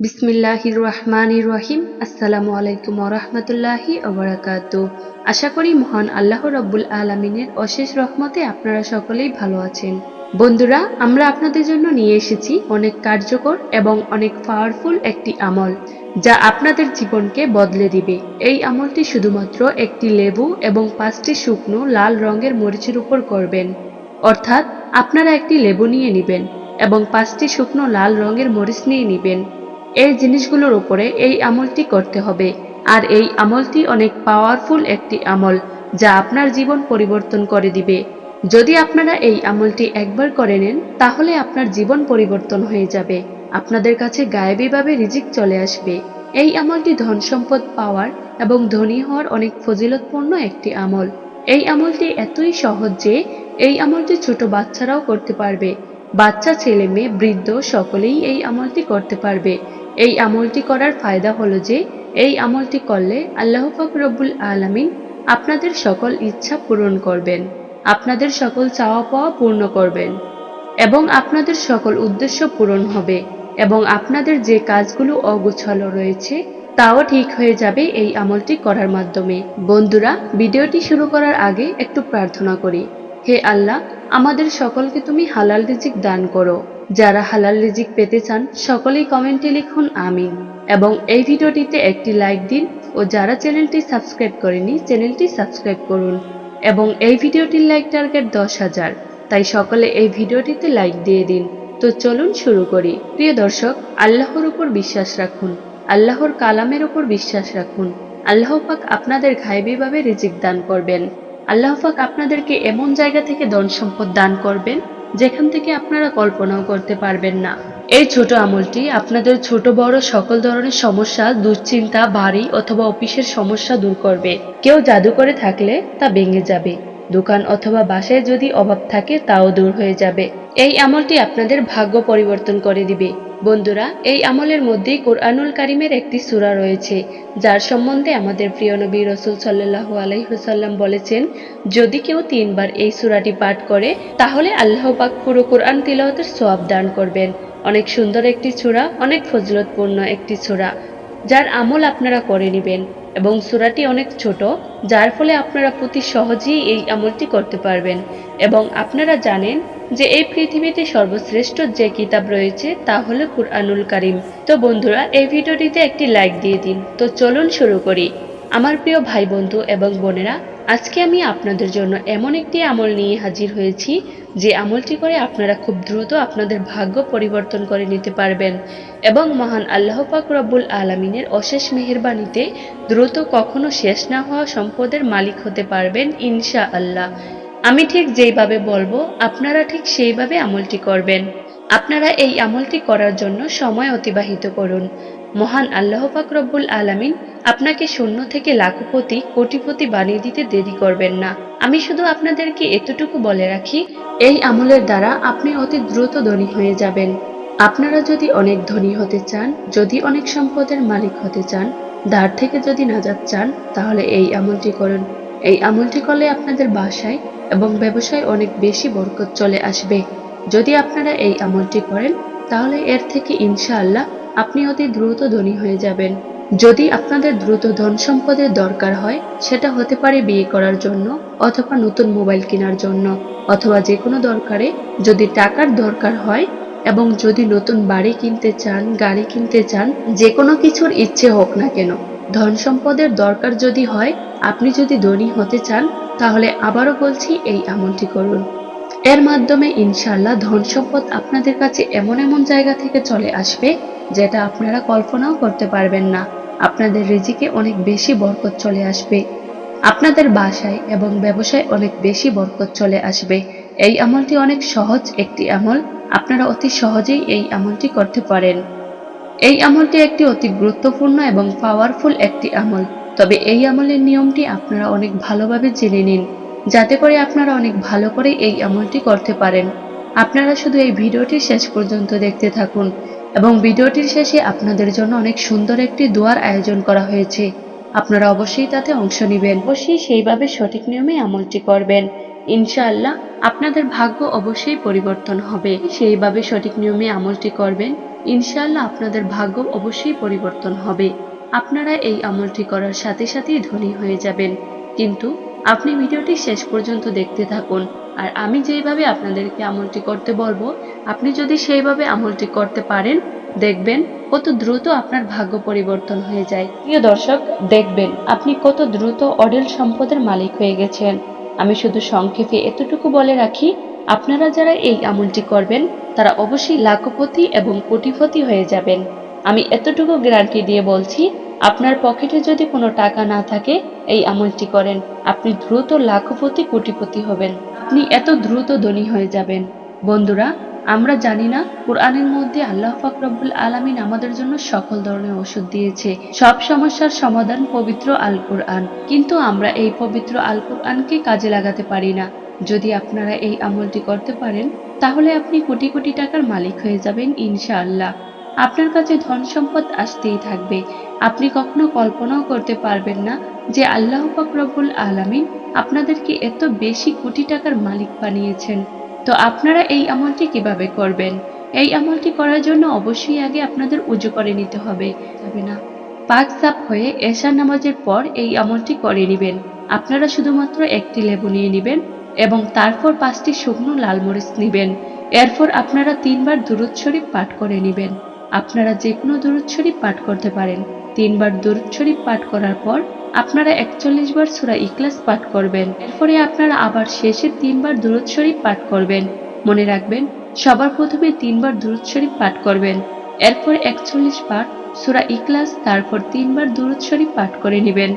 বিসমিল্লাহির রহমানির রহিম। আসসালামু আলাইকুম ওরহমতুল্লাহি ওবরাকাত আশা করি মহান আল্লাহ রব্বুল আলমিনের অশেষ রহমতে আপনারা সকলেই ভালো আছেন। বন্ধুরা, আমরা আপনাদের জন্য নিয়ে এসেছি অনেক কার্যকর এবং অনেক পাওয়ারফুল একটি আমল, যা আপনাদের জীবনকে বদলে দিবে। এই আমলটি শুধুমাত্র একটি লেবু এবং পাঁচটি শুকনো লাল রঙের মরিচের উপর করবেন। অর্থাৎ, আপনারা একটি লেবু নিয়ে নেবেন এবং পাঁচটি শুকনো লাল রঙের মরিচ নিয়ে নেবেন। এই জিনিসগুলোর উপরে এই আমলটি করতে হবে। আর এই আমলটি অনেক পাওয়ারফুল একটি আমল, যা আপনার জীবন পরিবর্তন করে দিবে। যদি আপনারা এই আমলটি একবার করে নেন, তাহলে আপনার জীবন পরিবর্তন হয়ে যাবে। আপনাদের কাছে গায়েবীভাবে রিজিক চলে আসবে। এই আমলটি ধন সম্পদ পাওয়ার এবং ধনী হওয়ার অনেক ফজিলতপূর্ণ একটি আমল। এই আমলটি এতই সহজ যে, এই আমলটি ছোট বাচ্চারাও করতে পারবে। বাচ্চা, ছেলে, মেয়ে, বৃদ্ধ, সকলেই এই আমলটি করতে পারবে। এই আমলটি করার ফায়দা হলো যে, এই আমলটি করলে আল্লাহ রব্বুল আলামিন আপনাদের সকল ইচ্ছা পূরণ করবেন, আপনাদের সকল চাওয়া পাওয়া পূর্ণ করবেন এবং আপনাদের সকল উদ্দেশ্য পূরণ হবে এবং আপনাদের যে কাজগুলো অগুছালো রয়েছে, তাও ঠিক হয়ে যাবে এই আমলটি করার মাধ্যমে। বন্ধুরা, ভিডিওটি শুরু করার আগে একটু প্রার্থনা করি, হে আল্লাহ, আমাদের সকলকে তুমি হালাল রিজিক দান করো। যারা হালাল রিজিক পেতে চান, সকলেই কমেন্টে লিখুন আমিন। এবং এই ভিডিওটিতে একটি লাইক দিন ও যারা চ্যানেলটি সাবস্ক্রাইব করেনি চ্যানেলটি সাবস্ক্রাইব করুন। এবং এই ভিডিওটির লাইক টার্গেট দশ হাজার। তাই সকলে এই ভিডিওটিতে লাইক দিয়ে দিন। তো চলুন শুরু করি। প্রিয় দর্শক, আল্লাহর উপর বিশ্বাস রাখুন। আল্লাহর কালামের উপর বিশ্বাস রাখুন। আল্লাহ পাক আপনাদের ঘাইবিভাবে রিজিক দান করবেন। আল্লাহ পাক আপনাদেরকে এমন জায়গা থেকে ধন সম্পদ দান করবেন যেখান থেকে আপনারা কল্পনাও করতে পারবেন না। এই ছোট আমলটি আপনাদের ছোট বড় সকল ধরনের সমস্যা, দুশ্চিন্তা বাড়ি অথবা অফিসের সমস্যা দূর করবে। কেউ জাদু করে থাকলে তা ভেঙে যাবে। দোকান অথবা বাসায় যদি অভাব থাকে, তাও দূর হয়ে যাবে। এই আমলটি আপনাদের ভাগ্য পরিবর্তন করে দিবে। বন্ধুরা, এই আমলের মধ্যেই কোরআনুল কারিমের একটি সূরা রয়েছে, যার সম্বন্ধে আমাদের প্রিয় নবী রসুল সাল্লাল্লাহু আলাইসাল্লাম বলেছেন, যদি কেউ তিনবার এই সূরাটি পাঠ করে, তাহলে আল্লাহ পাক পুরো কোরআন তিলাওয়াতের সোয়াব দান করবেন। অনেক সুন্দর একটি সূরা, অনেক ফজলতপূর্ণ একটি সূরা, যার আমল আপনারা করে নেবেন এবং সূরাটি অনেক ছোট, যার ফলে আপনারা প্রতি সহজেই এই আমলটি করতে পারবেন এবং আপনারা জানেন যে এই পৃথিবীতে সর্বশ্রেষ্ঠ যে কিতাব রয়েছে তা হলো কুরআনুল কারিম। তো বন্ধুরা, এই ভিডিওটিতে একটি লাইক দিয়ে দিন। তো চলুন শুরু করি। আমার প্রিয় ভাই বন্ধু এবং বোনেরা, আজকে আমি আপনাদের জন্য এমন একটি আমল নিয়ে হাজির হয়েছি, যে আমলটি করে আপনারা খুব দ্রুত আপনাদের ভাগ্য পরিবর্তন করে নিতে পারবেন এবং মহান আল্লাহ পাক রব্বুল আলমিনের অশেষ মেহেরবানিতে দ্রুত কখনো শেষ না হওয়া সম্পদের মালিক হতে পারবেন ইনশা আল্লাহ আমি ঠিক যেইভাবে বলব, আপনারা ঠিক সেইভাবে আমলটি করবেন। আপনারা এই আমলটি করার জন্য সময় অতিবাহিত করুন। মহান আল্লাহ পাক রব্বুল আলামিন আপনাকে শূন্য থেকে লাখপতি কোটিপতি বানিয়ে দিতে দেরি করবেন না। আমি শুধু আপনাদেরকে এতটুকু বলে রাখি, এই আমলের দ্বারা আপনি অতি দ্রুত ধনী হয়ে যাবেন। আপনারা যদি অনেক ধনী হতে চান, যদি অনেক সম্পদের মালিক হতে চান, ধার থেকে যদি নাজাত চান, তাহলে এই আমলটি করুন। এই আমলটি করলে আপনাদের বাসায় এবং ব্যবসায় অনেক বেশি বরকত চলে আসবে। যদি আপনারা এই আমলটি করেন, তাহলে এর থেকে ইনশাআল্লাহ আপনি অতি দ্রুত ধনী হয়ে যাবেন। যদি আপনাদের দ্রুত ধন সম্পদের দরকার হয়, সেটা হতে পারে বিয়ে করার জন্য অথবা নতুন মোবাইল কেনার জন্য, অথবা যে কোনো দরকারে যদি টাকার দরকার হয় এবং যদি নতুন বাড়ি কিনতে চান, গাড়ি কিনতে চান যে কোনো কিছুর ইচ্ছে হোক না কেন, ধন সম্পদের দরকার যদি হয়, আপনি যদি ধনী হতে চান তাহলে আবারও বলছি এই আমলটি করুন। এর মাধ্যমে ইনশাল্লাহ ধন সম্পদ আপনাদের কাছে এমন এমন জায়গা থেকে চলে আসবে যেটা আপনারা কল্পনাও করতে পারবেন না। আপনাদের রিজিকে অনেক বেশি বরকত চলে আসবে। আপনাদের বাসায় এবং ব্যবসায় অনেক বেশি বরকত চলে আসবে। এই আমলটি অনেক সহজ একটি আমল। আপনারা অতি সহজেই এই আমলটি করতে পারেন। এই আমলটি একটি অতি গুরুত্বপূর্ণ এবং পাওয়ারফুল একটি আমল। তবে এই আমলের নিয়মটি আপনারা অনেক ভালোভাবে জেনে নিন। যাতে করে আপনারা অনেক ভালো করে এই আমলটি করতে পারেন। আপনারা শুধু এই ভিডিওটি শেষ পর্যন্ত দেখতে থাকুন এবং ভিডিওটির শেষে আপনাদের জন্য অনেক সুন্দর একটি দোয়ার আয়োজন করা হয়েছে। আপনারা অবশ্যই তাতে অংশ নেবেন। অবশ্যই সেইভাবে সঠিক নিয়মে আমলটি করবেন। ইনশাআল্লাহ আপনাদের ভাগ্য অবশ্যই পরিবর্তন হবে। সেইভাবে সঠিক নিয়মে আমলটি করবেন। ইনশাআল্লাহ আপনাদের ভাগ্য অবশ্যই পরিবর্তন হবে। আপনারা এই আমলটি করার সাথে সাথেই ধনী হয়ে যাবেন। কিন্তু আপনি ভিডিওটি শেষ পর্যন্ত দেখতে থাকুন। আর আমি যেইভাবে আপনাদেরকে আমলটি করতে বলব, আপনি যদি সেইভাবে আমলটি করতে পারেন, দেখবেন কত দ্রুত আপনার ভাগ্য পরিবর্তন হয়ে যায়। প্রিয় দর্শক, দেখবেন আপনি কত দ্রুত অডেল সম্পদের মালিক হয়ে গেছেন। আমি শুধু সংক্ষেপে এতটুকু বলে রাখি, আপনারা যারা এই আমলটি করবেন, তারা অবশ্যই লাখপতি এবং কোটিপতি হয়ে যাবেন। আমি এতটুকু গ্যারান্টি দিয়ে বলছি, আপনার পকেটে যদি কোনো টাকা না থাকে, এই আমলটি করেন। আপনি দ্রুত লাখপতি, কোটিপতি হবেন। আপনি এত দ্রুত ধনী হয়ে যাবেন। বন্ধুরা, আমরা জানি না, কোরআনের মধ্যে আল্লাহ পাক রব্বুল আলামিন আমাদের জন্য সকল ধরনের ওষুধ দিয়েছে। সব সমস্যার সমাধান পবিত্র আল কোরআন কিন্তু আমরা এই পবিত্র আল কোরআনকে কাজে লাগাতে পারি না। যদি আপনারা এই আমলটি করতে পারেন, তাহলে আপনি কোটি কোটি টাকার মালিক হয়ে যাবেন ইনশাআল্লাহ। আপনার কাছে ধন সম্পদ আসতেই থাকবে। আপনি কখনো কল্পনাও করতে পারবেন না যে আল্লাহ রব্বুল আলামিন আপনাদেরকে এত বেশি কোটি টাকার মালিক বানিয়েছেন। তো আপনারা এই আমলটি কীভাবে করবেন? এই আমলটি করার জন্য অবশ্যই আগে আপনাদের উজু করে নিতে হবে। যাবে না, পাক সাপ হয়ে এশার নামাজের পর এই আমলটি করে নেবেন। আপনারা শুধুমাত্র একটি লেবু নিয়ে নেবেন এবং তারপর পাঁচটি শুকনো লাল মরিচ নেবেন। এরপর আপনারা তিনবার দুরুদ শরীফ পাঠ করে নেবেন। আপনারা যে কোনো দরুদ শরীফ পাঠ করতে পারেন। তিনবার দরুদ শরীফ পাঠ করার পর আপনারা একচল্লিশ বার সুরা ইখলাস পাঠ করবেন। এরপরে আপনারা আবার শেষে তিনবার দরুদ শরীফ পাঠ করবেন। মনে রাখবেন, সবার প্রথমে তিনবার দরুদ শরীফ পাঠ করবেন। এরপর একচল্লিশ বার সুরা ইখলাস, তারপর তিনবার দরুদ শরীফ পাঠ করে নেবেন।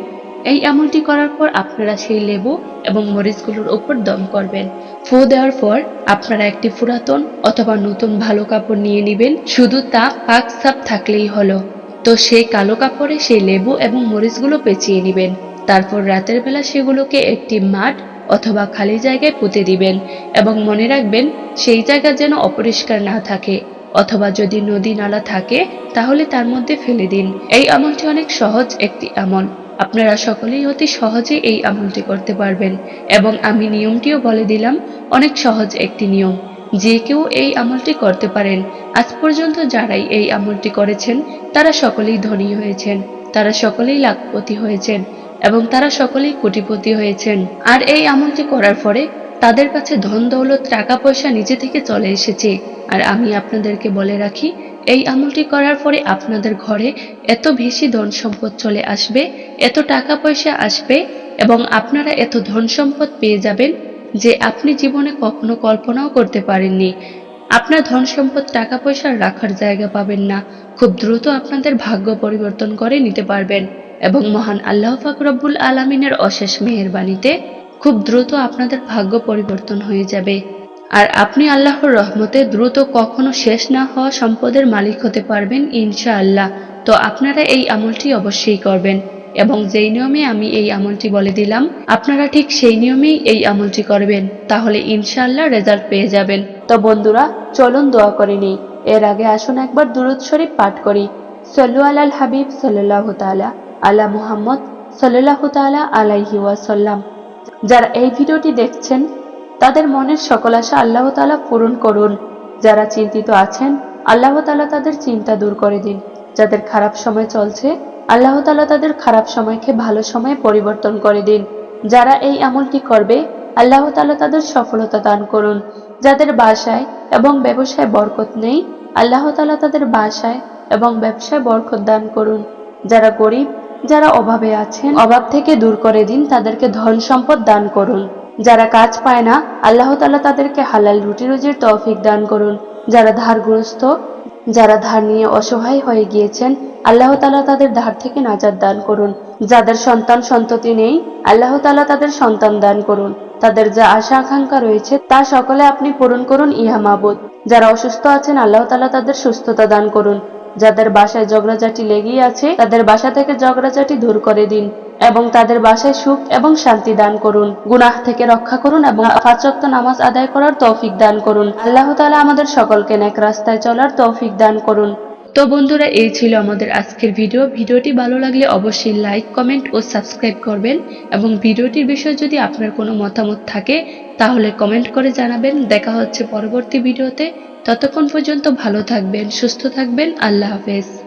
এই আমলটি করার পর আপনারা সেই লেবু এবং মরিচগুলোর ওপর দম করবেন। ফু দেওয়ার পর আপনারা একটি পুরাতন অথবা নতুন ভালো কাপড় নিয়ে নেবেন। শুধু তা পাক সাপ থাকলেই হলো। তো সেই কালো কাপড়ে সেই লেবু এবং মরিচগুলো পেঁচিয়ে নেবেন। তারপর রাতের বেলা সেগুলোকে একটি মাঠ অথবা খালি জায়গায় পুঁতে দিবেন এবং মনে রাখবেন সেই জায়গা যেন অপরিষ্কার না থাকে অথবা যদি নদী নালা থাকে তাহলে তার মধ্যে ফেলে দিন। এই আমলটি অনেক সহজ একটি আমল। আপনারা সকলেই অতি সহজে এই আমলটি করতে পারবেন এবং আমি নিয়মটিও বলে দিলাম, অনেক সহজ একটি নিয়ম। যে কেউ এই আমলটি করতে পারেন, আজ পর্যন্ত যারাই এই আমলটি করেছেন, তারা সকলেই ধনী হয়েছেন, তারা সকলেই লাখপতি হয়েছেন এবং তারা সকলেই কোটিপতি হয়েছেন। আর এই আমলটি করার পরে তাদের কাছে ধন দৌলত টাকা পয়সা নিজে থেকে চলে এসেছে। আর আমি আপনাদেরকে বলে রাখি, এই আমলটি করার পরে আপনাদের ঘরে এত বেশি ধন সম্পদ চলে আসবে, এত টাকা পয়সা আসবে এবং আপনারা এত ধন সম্পদ পেয়ে যাবেন যে আপনি জীবনে কখনো কল্পনাও করতে পারেননি। আপনার ধন সম্পদ টাকা পয়সা রাখার জায়গা পাবেন না, খুব দ্রুত আপনাদের ভাগ্য পরিবর্তন করে নিতে পারবেন এবং মহান আল্লাহ পাক রব্বুল আলমিনের অশেষ মেহেরবাণীতে খুব দ্রুত আপনাদের ভাগ্য পরিবর্তন হয়ে যাবে। আর আপনি আল্লাহর রহমতে দ্রুত কখনো শেষ না হওয়া সম্পদের মালিক হতে পারবেন ইনশাআল্লাহ। তো আপনারা এই আমলটি অবশ্যই করবেন। এবং যেই নিয়মে আমি এই আমলটি বলে দিলাম, আপনারা ঠিক সেই নিয়মেই এই আমলটি করবেন। তাহলে ইনশাআল্লাহ রেজাল্ট পেয়ে যাবেন। তো বন্ধুরা, চলুন দোয়া করে নিই। এর আগে আসুন একবার দুরুদ শরীফ পাঠ করি। সল্লু আলাল হাবিব সাল্লাহ তাআলা আলা মুহাম্মদ সাল্লাহ তাআলা আলাইহি ওয়াসাল্লাম। যারা এই ভিডিওটি দেখছেন তাদের মনের সকল আশা আল্লাহ তাআলা পূরণ করুন। যারা চিন্তিত আছেন, আল্লাহ তাআলা তাদের চিন্তা দূর করে দিন। যাদের খারাপ সময় চলছে, আল্লাহ তাআলা তাদের খারাপ সময়কে ভালো সময়ে পরিবর্তন করে দিন। যারা এই আমলটি করবে, আল্লাহ তাআলা তাদের সফলতা দান করুন। যাদের বাসায় এবং ব্যবসায় বরকত নেই, আল্লাহ তালা তাদের বাসায় এবং ব্যবসায় বরকত দান করুন। যারা গরিব, যারা অভাবে আছেন, অভাব থেকে দূর করে দিন, তাদেরকে ধন সম্পদ দান করুন। যারা কাজ পায় না, আল্লাহ তাআলা তাদেরকে হালাল রুটি রুজির তৌফিক দান করুন। যারা ধারগ্রস্ত, যারা ধার নিয়ে অসহায় হয়ে গিয়েছেন, আল্লাহ তালা তাদের ধার থেকে নাজাত দান করুন। যাদের সন্তান সন্ততি নেই, আল্লাহ তাআলা তাদের সন্তান দান করুন। তাদের যা আশা আকাঙ্ক্ষা রয়েছে, তা সকলে আপনি পূরণ করুন ইহা মাবুদ। যারা অসুস্থ আছেন, আল্লাহ তালা তাদের সুস্থতা দান করুন। যাদের বাসায় ঝগড়াঝাটি লেগেই আছে, তাদের বাসা থেকে ঝগড়াঝাটি দূর করে দিন। এবং তাদের বাসায় সুখ এবং শান্তি দান করুন। গুনাহ থেকে রক্ষা করুন এবং পাঁচক্ত নামাজ আদায় করার তৌফিক দান করুন। আল্লাহ তালা আমাদের সকলকে নেক রাস্তায় চলার তৌফিক দান করুন। তো বন্ধুরা, এই ছিল আমাদের আজকের ভিডিও। ভিডিওটি ভালো লাগলে অবশ্যই লাইক, কমেন্ট ও সাবস্ক্রাইব করবেন এবং ভিডিওটির বিষয়ে যদি আপনার কোনো মতামত থাকে, তাহলে কমেন্ট করে জানাবেন। দেখা হচ্ছে পরবর্তী ভিডিওতে। ততক্ষণ পর্যন্ত ভালো থাকবেন, সুস্থ থাকবেন। আল্লাহ হাফেজ।